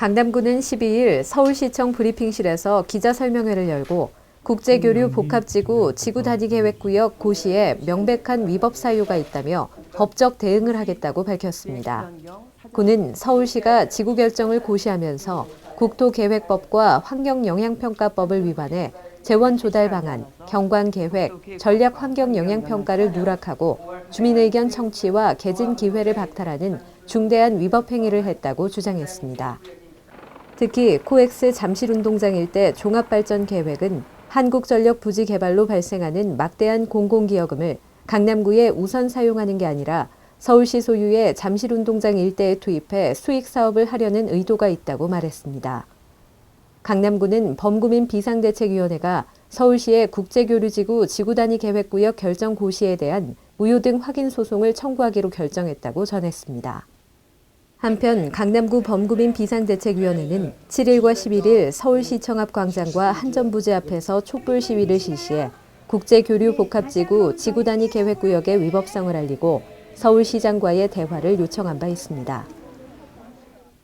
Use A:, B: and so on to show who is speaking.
A: 강남구는 12일 서울시청 브리핑실에서 기자 설명회를 열고 국제교류 복합지구 지구단위계획구역 고시에 명백한 위법 사유가 있다며 법적 대응을 하겠다고 밝혔습니다. 구는 서울시가 지구 결정을 고시하면서 국토계획법과 환경영향평가법을 위반해 재원 조달 방안, 경관 계획, 전략 환경 영향 평가를 누락하고 주민 의견 청취와 개진 기회를 박탈하는 중대한 위법 행위를 했다고 주장했습니다. 특히 코엑스 잠실운동장 일대 종합발전 계획은 한국전력 부지 개발로 발생하는 막대한 공공기여금을 강남구에 우선 사용하는 게 아니라 서울시 소유의 잠실운동장 일대에 투입해 수익 사업을 하려는 의도가 있다고 말했습니다. 강남구는 범구민 비상대책위원회가 서울시의 국제교류지구 지구단위 계획구역 결정 고시에 대한 무효 등 확인 소송을 청구하기로 결정했다고 전했습니다. 한편 강남구 범구민 비상대책위원회는 7일과 11일 서울시청 앞 광장과 한전부지 앞에서 촛불 시위를 실시해 국제교류 복합지구 지구단위 계획구역의 위법성을 알리고 서울시장과의 대화를 요청한 바 있습니다.